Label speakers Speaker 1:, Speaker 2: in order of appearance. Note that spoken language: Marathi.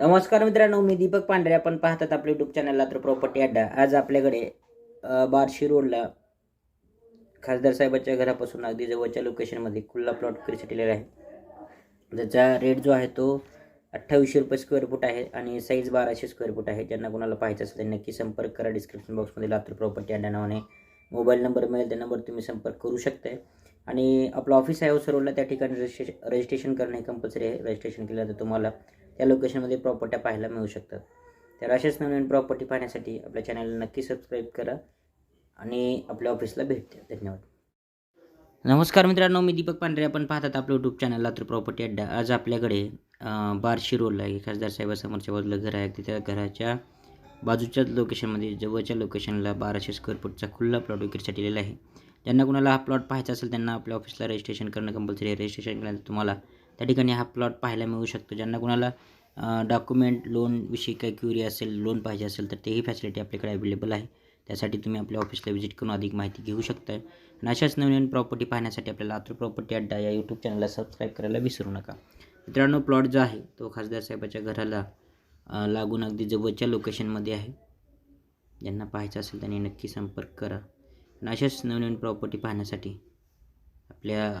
Speaker 1: नमस्कार मित्रांनो मी दीपक पांढरे. आपण पाहतात आपल्या युट्यूब चॅनलला तर प्रॉपर्टी अड्डा. आज आपल्याकडे बार्शी रोडला खासदार साहेबाच्या घरापासून अगदी जवळच्या लोकेशनमध्ये खुल्ला प्लॉट खरेदी आहे. त्याचा रेट जो आहे तो अठ्ठावीसशे रुपये स्क्वेअर फूट आहे आणि साईज बाराशे स्क्वेअर फूट आहे. ज्यांना कोणाला पाहायचं असेल त्यांनी नक्की संपर्क करा. डिस्क्रिप्शन बॉक्समध्ये लातूर प्रॉपर्टी अड्डा नावाने मोबाईल नंबर मिळेल. त्या नंबर तुम्ही संपर्क करू शकताय. आणि आपलं ऑफिस आहे हो ओसर त्या ठिकाणी रजिस्ट्रेशन रजिस्ट्रेशन करणे कंपल्सरी आहे. रजिस्ट्रेशन केलं तर तुम्हाला त्या लोकेशनमध्ये प्रॉपर्ट्या पाहायला मिळू शकतात. तर अशाच नवीन प्रॉपर्टी पाहण्यासाठी आपल्या चॅनलला नक्की सबस्क्राईब करा आणि आपल्या ऑफिसला भेट द्या. धन्यवाद. नमस्कार मित्रांनो मी दीपक पांढरे. आपण पाहतात आपलं यूट्यूब चॅनल लातूर प्रॉपर्टी अड्डा. आज आपल्याकडे बारशी रोडला आहे खासदार साहेबासमोरच्या बाजूला घर आहे. अगदी घराच्या बाजूच्याच लोकेशनमध्ये जवळच्या लोकेशनला बाराशे स्क्वेअर फूटचा खुल्ला प्लॉट विकेटसाठी दिलेला आहे. ज्यांना कुणाला हा प्लॉट पाहायचा असेल त्यांना आपल्या ऑफिसला रजिस्ट्रेशन करणं कंपल्सरी आहे. रजिस्ट्रेशन केल्यानंतर तुम्हाला त्या ठिकाणी हा प्लॉट पाहायला मिळू शकतो. ज्यांना कुणाला डॉक्युमेंट लोनविषयी काही क्युरी असेल लोन पाहिजे असेल तर तेही फॅसिलिटी आपल्याकडे अवेलेबल आहे. त्यासाठी तुम्ही आपल्या ऑफिसला व्हिजिट करून अधिक माहिती घेऊ शकता. आणि अशाच नवीन प्रॉपर्टी पाहण्यासाठी आपल्याला लातूर प्रॉपर्टी अड्डा या यूट्यूब चॅनलला सबस्क्राईब करायला विसरू नका. मित्रांनो प्लॉट जो आहे तो खासदार साहेबाच्या घराला लागून अगदी जवळच्या लोकेशनमध्ये आहे. ज्यांना पाहायचं असेल त्यांनी नक्की संपर्क करा. आणि अशाच नवीन प्रॉपर्टी पाहण्यासाठी आपल्या